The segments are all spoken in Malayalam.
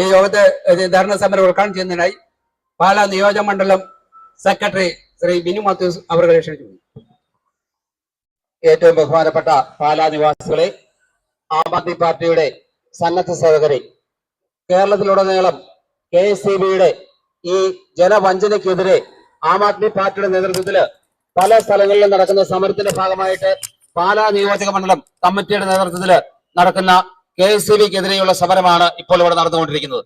ഈ യോഗത്തെ ധർണ സമരം ഉദ്ഘാടനം ചെയ്യുന്നതിനായി പാലാ നിയോജക മണ്ഡലം സെക്രട്ടറി ശ്രീ ബിനു മാത്യൂസ് അവർ ക്ഷണിച്ചു ഏറ്റവും ബഹുമാനപ്പെട്ട പാലാ നിവാസികളെ ആം ആദ്മി പാർട്ടിയുടെ സന്നദ്ധ സഹകരി കേരളത്തിലുടനീളം കെ എസ് സി ബിയുടെ ഈ ജനവഞ്ചനയ്ക്കെതിരെ ആം ആദ്മി പാർട്ടിയുടെ നേതൃത്വത്തിൽ പല സ്ഥലങ്ങളിലും നടക്കുന്ന സമരത്തിന്റെ ഭാഗമായിട്ട് പാലാ നിയോജക മണ്ഡലം കമ്മിറ്റിയുടെ നേതൃത്വത്തിൽ നടക്കുന്ന കെ എസ് സി ബിക്കെതിരെയുള്ള സമരമാണ് ഇപ്പോൾ ഇവിടെ നടന്നുകൊണ്ടിരിക്കുന്നത്.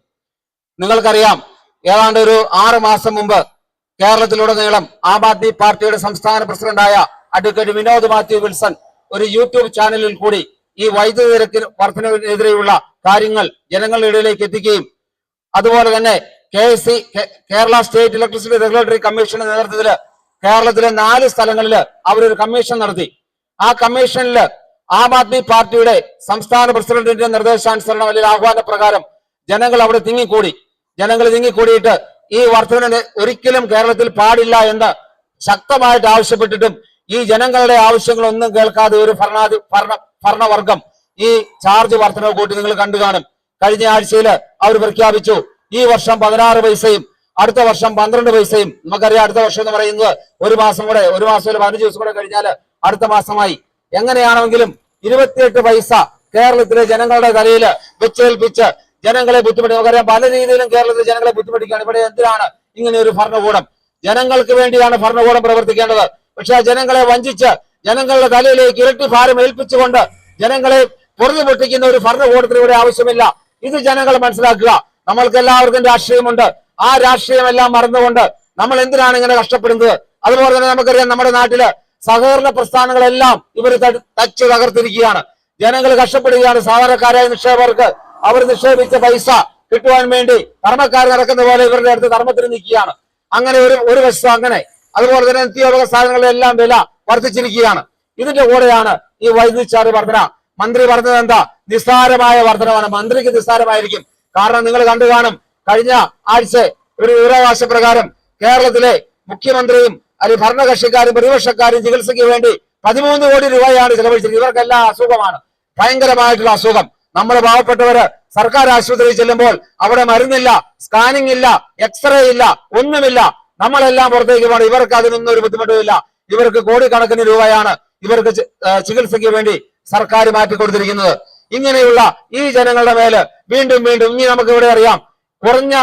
നിങ്ങൾക്കറിയാം ഏതാണ്ട് ഒരു ആറ് മാസം മുമ്പ് കേരളത്തിലുടനീളം ആം ആദ്മി പാർട്ടിയുടെ സംസ്ഥാന പ്രസിഡന്റായ അഡ്വക്കേറ്റ് വിനോദ് മാത്യു വിൽസൺ ഒരു യൂട്യൂബ് ചാനലിൽ കൂടി ഈ വൈദ്യുതി നിരക്കിന് വർധനവിനെതിരെയുള്ള കാര്യങ്ങൾ ജനങ്ങളുടെ ഇടയിലേക്ക് എത്തിക്കുകയും അതുപോലെ തന്നെ K S Kerala state electricity regulatory കമ്മീഷന്റെ നേതൃത്വത്തിൽ കേരളത്തിലെ നാല് സ്ഥലങ്ങളിൽ അവരൊരു കമ്മീഷൻ നടത്തി. ആ കമ്മീഷനിൽ ആം ആദ്മി പാർട്ടിയുടെ സംസ്ഥാന പ്രസിഡന്റിന്റെ നിർദ്ദേശാനുസരണം അല്ലെങ്കിൽ ആഹ്വാന പ്രകാരം ജനങ്ങൾ അവിടെ തിങ്ങിക്കൂടി. ജനങ്ങൾ തിങ്ങിക്കൂടിയിട്ട് ഈ വർധന ഒരിക്കലും കേരളത്തിൽ പാടില്ല എന്ന് ശക്തമായിട്ട് ആവശ്യപ്പെട്ടിട്ടും ഈ ജനങ്ങളുടെ ആവശ്യങ്ങളൊന്നും കേൾക്കാതെ ഒരു ഭരണാധി ഭരണ ഭരണവർഗം ഈ ചാർജ് വർധനവ് കൂട്ടി നിങ്ങൾ കണ്ടു കാണും. കഴിഞ്ഞ ആഴ്ചയിൽ അവർ പ്രഖ്യാപിച്ചു ഈ വർഷം പതിനാറ് പൈസയും അടുത്ത വർഷം പന്ത്രണ്ട് പൈസയും. നമുക്കറിയാം അടുത്ത വർഷം എന്ന് പറയുന്നത് ഒരു മാസം കൂടെ ഒരു മാസം പതിനഞ്ച് ദിവസം കൂടെ കഴിഞ്ഞാൽ അടുത്ത മാസമായി എങ്ങനെയാണെങ്കിലും ഇരുപത്തിയെട്ട് പൈസ കേരളത്തിലെ ജനങ്ങളുടെ തലയിൽ വെച്ചേൽപ്പിച്ച് ജനങ്ങളെ ബുദ്ധിമുട്ടി നമുക്കറിയാം പല രീതിയിലും കേരളത്തിലെ ജനങ്ങളെ ബുദ്ധിമുട്ടിക്കുകയാണ്. ഇവിടെ എന്തിനാണ് ഇങ്ങനെ ഒരു ഭരണകൂടം? ജനങ്ങൾക്ക് വേണ്ടിയാണ് ഭരണകൂടം പ്രവർത്തിക്കേണ്ടത്. പക്ഷെ ജനങ്ങളെ വഞ്ചിച്ച് ജനങ്ങളുടെ തലയിലേക്ക് ഇരട്ടി ഭാരം ഏൽപ്പിച്ചുകൊണ്ട് ജനങ്ങളെ പൊറുതി പൊട്ടിക്കുന്ന ഒരു ഭരണകൂടത്തിന് ഇവിടെ ആവശ്യമില്ല. ഇത് ജനങ്ങൾ മനസ്സിലാക്കുക. നമ്മൾക്ക് എല്ലാവർക്കും രാഷ്ട്രീയമുണ്ട്. ആ രാഷ്ട്രീയമെല്ലാം മറന്നുകൊണ്ട് നമ്മൾ എന്തിനാണ് ഇങ്ങനെ കഷ്ടപ്പെടുന്നത്? അതുപോലെ തന്നെ നമുക്കറിയാം നമ്മുടെ നാട്ടിൽ സഹകരണ പ്രസ്ഥാനങ്ങളെല്ലാം ഇവർ തച്ച് തകർത്തിരിക്കുകയാണ്. ജനങ്ങൾ കഷ്ടപ്പെടുകയാണ്. സാധാരണക്കാരായ നിക്ഷേപകർക്ക് അവർ നിക്ഷേപിച്ച പൈസ കിട്ടുവാൻ വേണ്ടി ധർമ്മക്കാർ നടക്കുന്ന പോലെ ഇവരുടെ അടുത്ത് ധർമ്മത്തിന് നിൽക്കുകയാണ്. അങ്ങനെ ഒരു ഒരു വശം അങ്ങനെ. അതുപോലെ തന്നെ നിത്യോപക സാധനങ്ങളുടെ എല്ലാം വില വർദ്ധിച്ചിരിക്കുകയാണ്. ഇതിന്റെ കൂടെയാണ് ഈ വൈദ്യുതി ചാർജ് വർധന. മന്ത്രി പറഞ്ഞത് എന്താ? നിസ്സാരമായ വർധനമാണ് മന്ത്രിക്ക് നിസ്സാരമായിരിക്കും. കാരണം നിങ്ങൾ കണ്ടു കാണും. കഴിഞ്ഞ ആഴ്ച ഒരു വിവരാവകാശ പ്രകാരം കേരളത്തിലെ മുഖ്യമന്ത്രിയും അല്ലെങ്കിൽ ഭരണകക്ഷിക്കാരും പ്രതിപക്ഷക്കാരും ചികിത്സയ്ക്ക് വേണ്ടി പതിമൂന്ന് കോടി രൂപയാണ് ചെലവഴിച്ചത് ഇവർക്കെല്ലാം അസുഖമാണ്. ഭയങ്കരമായിട്ടുള്ള അസുഖം. നമ്മൾ പാവപ്പെട്ടവര് സർക്കാർ ആശുപത്രിയിൽ ചെല്ലുമ്പോൾ അവിടെ മരുന്നില്ല സ്കാനിങ് ഇല്ല എക്സ്റേ ഇല്ല ഒന്നുമില്ല. നമ്മളെല്ലാം പുറത്തേക്ക് പോകണം. ഇവർക്ക് അതിനൊന്നും ഒരു ബുദ്ധിമുട്ടുമില്ല. ഇവർക്ക് കോടിക്കണക്കിന് രൂപയാണ് ഇവർക്ക് ചികിത്സയ്ക്ക് വേണ്ടി സർക്കാർ മാറ്റി കൊടുത്തിരിക്കുന്നത്. ഇങ്ങനെയുള്ള ഈ ജനങ്ങളുടെ മേൽ വീണ്ടും വീണ്ടും ഇനി നമുക്ക് ഇവിടെ അറിയാം. കുറഞ്ഞ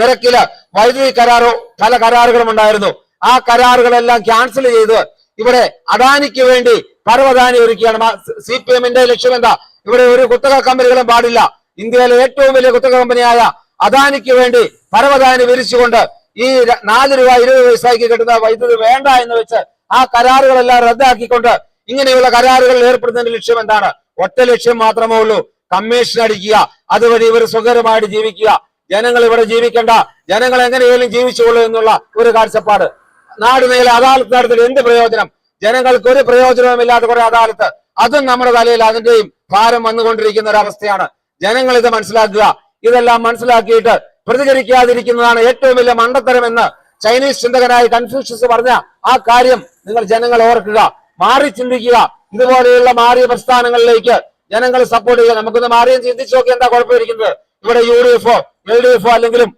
നിരക്കിൽ വൈദ്യുതി കരാറോ പല കരാറുകളും ഉണ്ടായിരുന്നു. ആ കരാറുകളെല്ലാം ക്യാൻസൽ ചെയ്ത് ഇവിടെ അദാനിക്ക് വേണ്ടി പരവധാനി ഒരുക്കിയാണ്. സി പി എമ്മിന്റെ ലക്ഷ്യം എന്താ? ഇവിടെ ഒരു കുത്തക കമ്പനികളും പാടില്ല. ഇന്ത്യയിലെ ഏറ്റവും വലിയ കുത്തക കമ്പനിയായ അദാനിക്ക് വേണ്ടി പരവധാനി വിരിച്ചുകൊണ്ട് ഈ നാല് രൂപ ഇരുപത് പൈസയ്ക്ക് കിട്ടുന്ന വൈദ്യുതി വേണ്ട എന്ന് വെച്ച് ആ കരാറുകളെല്ലാം റദ്ദാക്കിക്കൊണ്ട് ഇങ്ങനെയുള്ള കരാറുകളിൽ ഏർപ്പെടുന്നതിന്റെ ലക്ഷ്യം എന്താണ്? ഒറ്റ ലക്ഷ്യം മാത്രമേ ഉള്ളൂ. കമ്മീഷൻ അടിക്കുക. അതുവഴി ഇവർ സുഖകരമായിട്ട് ജീവിക്കുക. ജനങ്ങൾ ഇവിടെ ജീവിക്കേണ്ട. ജനങ്ങൾ എങ്ങനെയെങ്കിലും ജീവിച്ചുകൊള്ളൂ എന്നുള്ള ഒരു കാഴ്ചപ്പാട്. നാട് നീളെ അദാലത്ത് നടത്തിയിട്ട് എന്ത് പ്രയോജനം? ജനങ്ങൾക്ക് ഒരു പ്രയോജനവുമില്ലാത്ത കുറെ അദാലത്ത്. അതും നമ്മുടെ തലയിൽ അതിന്റെയും ഭാരം വന്നുകൊണ്ടിരിക്കുന്ന ഒരു അവസ്ഥയാണ്. ജനങ്ങൾ ഇത് മനസ്സിലാക്കുക. ഇതെല്ലാം മനസ്സിലാക്കിയിട്ട് പ്രതികരിക്കാതിരിക്കുന്നതാണ് ഏറ്റവും വലിയ മണ്ടത്തരം എന്ന് ചൈനീസ് ചിന്തകനായ കൺഫ്യൂഷ്യസ് പറഞ്ഞ ആ കാര്യം നിങ്ങൾ ജനങ്ങൾ ഓർക്കുക. മാറി ചിന്തിക്കുക. ഇതുപോലെയുള്ള മാറിയ പ്രസ്ഥാനങ്ങളിലേക്ക് ജനങ്ങൾ സപ്പോർട്ട് ചെയ്യുക. നമുക്കൊന്ന് മാറിയും ചിന്തിച്ചു നോക്കി എന്താ കുഴപ്പമിരിക്കുന്നത്? ഇവിടെ യു ഡി എഫോ എൽ ഡി എഫോ അല്ലെങ്കിലും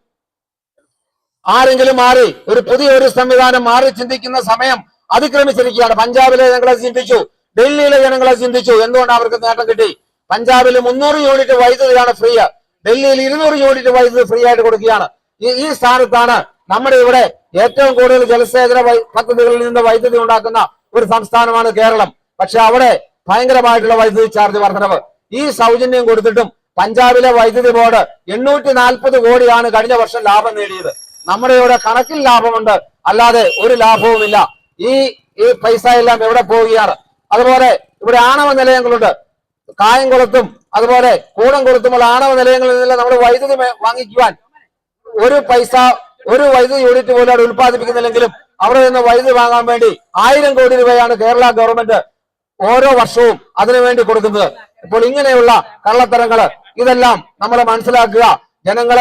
ആരെങ്കിലും മാറി ഒരു പുതിയ ഒരു സംവിധാനം മാറി ചിന്തിക്കുന്ന സമയം അതിക്രമിച്ചിരിക്കുകയാണ്. പഞ്ചാബിലെ ജനങ്ങളെ ചിന്തിച്ചു ഡൽഹിയിലെ ജനങ്ങളെ ചിന്തിച്ചു. എന്തുകൊണ്ട് അവർക്ക് നേട്ടം കിട്ടി? പഞ്ചാബിൽ മുന്നൂറ് യൂണിറ്റ് വൈദ്യുതിയാണ് ഫ്രീ. ഡൽഹിയിൽ ഇരുന്നൂറ് യൂണിറ്റ് വൈദ്യുതി ഫ്രീ ആയിട്ട് കൊടുക്കുകയാണ്. ഈ സ്ഥാനത്താണ് നമ്മുടെ ഇവിടെ ഏറ്റവും കൂടുതൽ ജലസേചന പദ്ധതികളിൽ നിന്ന് വൈദ്യുതി ഉണ്ടാക്കുന്ന ഒരു സംസ്ഥാനമാണ് കേരളം. പക്ഷെ അവിടെ ഭയങ്കരമായിട്ടുള്ള വൈദ്യുതി ചാർജ് വർധനവ്. ഈ സൗജന്യം കൊടുത്തിട്ടും പഞ്ചാബിലെ വൈദ്യുതി ബോർഡ് എണ്ണൂറ്റി നാൽപ്പത് കോടിയാണ് കഴിഞ്ഞ വർഷം ലാഭം നേടിയത്. നമ്മുടെ ഇവിടെ കണക്കിൽ ലാഭമുണ്ട്. അല്ലാതെ ഒരു ലാഭവുമില്ല. ഈ ഈ പൈസ എല്ലാം എവിടെ പോവുകയാണ്? അതുപോലെ ഇവിടെ ആണവ നിലയങ്ങളുണ്ട്. കായംകുളത്തും അതുപോലെ കൂടംകുളത്തുമുള്ള ആണവ നിലയങ്ങളിൽ നിന്നെല്ലാം നമ്മൾ വൈദ്യുതി വാങ്ങിക്കുവാൻ. ഒരു പൈസ ഒരു വൈദ്യുതി യൂണിറ്റ് പോലും അവിടെ ഉൽപ്പാദിപ്പിക്കുന്നില്ലെങ്കിലും അവിടെ നിന്ന് വൈദ്യുതി വാങ്ങാൻ വേണ്ടി ആയിരം കോടി രൂപയാണ് കേരള ഗവൺമെന്റ് ഓരോ വർഷവും അതിനുവേണ്ടി കൊടുക്കുന്നത്. ഇപ്പോൾ ഇങ്ങനെയുള്ള കള്ളത്തരങ്ങൾ ഇതെല്ലാം നമ്മൾ മനസ്സിലാക്കുക. ജനങ്ങൾ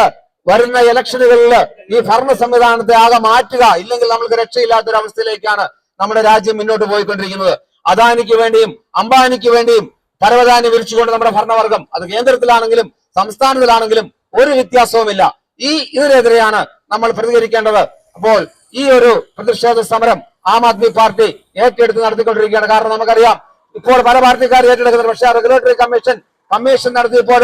വരുന്ന ഇലക്ഷനുകളിൽ ഈ ഭരണ സംവിധാനത്തെ ആകെ മാറ്റുക ഇല്ലെങ്കിൽ നമ്മൾക്ക് രക്ഷയില്ലാത്ത ഒരു അവസ്ഥയിലേക്കാണ് നമ്മുടെ രാജ്യം മുന്നോട്ട് പോയിക്കൊണ്ടിരിക്കുന്നത്. അദാനിക്ക് വേണ്ടിയും അംബാനിക്ക് വേണ്ടിയും പരവതാനി വിരിച്ചുകൊണ്ട് നമ്മുടെ ഭരണവർഗം അത് കേന്ദ്രത്തിലാണെങ്കിലും സംസ്ഥാനത്തിലാണെങ്കിലും ഒരു വ്യത്യാസവുമില്ല. ഈ ഇതിനെതിരെയാണ് നമ്മൾ പ്രതികരിക്കേണ്ടത്. അപ്പോൾ ഈ ഒരു പ്രതിഷേധ സമരം ആം ആദ്മി പാർട്ടി ഏറ്റെടുത്ത് നടത്തിക്കൊണ്ടിരിക്കുകയാണ്. കാരണം നമുക്കറിയാം ഇപ്പോൾ പല പാർട്ടിക്കാർ ഏറ്റെടുക്കുന്നുണ്ട്. പക്ഷേ റെഗുലേറ്ററി കമ്മീഷൻ കമ്മീഷൻ നടത്തിയപ്പോൾ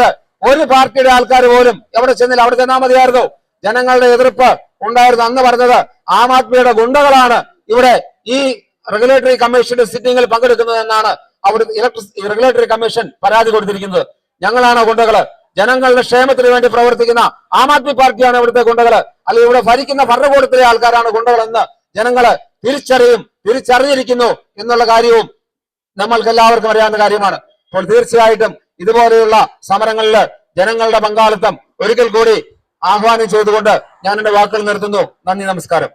ഒരു പാർട്ടിയുടെ ആൾക്കാർ പോലും എവിടെ ചെന്നില്ല അവിടെ ചെന്നാൽ മതിയായിരുന്നു. ജനങ്ങളുടെ എതിർപ്പ് ഉണ്ടായിരുന്നു. അന്ന് പറഞ്ഞത് ആം ആദ്മിയുടെ ഗുണ്ടകളാണ് ഇവിടെ ഈ റെഗുലേറ്ററി കമ്മീഷന്റെ സിറ്റിംഗിൽ പങ്കെടുക്കുന്നത് എന്നാണ് അവിടെ ഇലക്ട്രിക് റെഗുലേറ്ററി കമ്മീഷൻ പരാതി കൊടുത്തിരിക്കുന്നത്. ഞങ്ങളാണ് ഗുണ്ടകൾ. ജനങ്ങളുടെ ക്ഷേമത്തിന് വേണ്ടി പ്രവർത്തിക്കുന്ന ആം ആദ്മി പാർട്ടിയാണ് ഇവിടുത്തെ ഗുണ്ടകൾ. അല്ലെങ്കിൽ ഇവിടെ ഭരിക്കുന്ന ഭരണകൂടത്തിലെ ആൾക്കാരാണ് ഗുണ്ടകളെന്ന് ജനങ്ങൾ തിരിച്ചറിയും തിരിച്ചറിഞ്ഞിരിക്കുന്നു എന്നുള്ള കാര്യവും നമ്മൾക്ക് എല്ലാവർക്കും അറിയാവുന്ന കാര്യമാണ്. അപ്പോൾ തീർച്ചയായിട്ടും ഇതുപോലെയുള്ള സമരങ്ങളിൽ ജനങ്ങളുടെ പങ്കാളിത്തം ഒരിക്കൽ കൂടി ആഹ്വാനം ചെയ്തുകൊണ്ട് ഞാൻ എന്റെ വാക്കുകൾ നിർത്തുന്നു. നന്ദി നമസ്കാരം.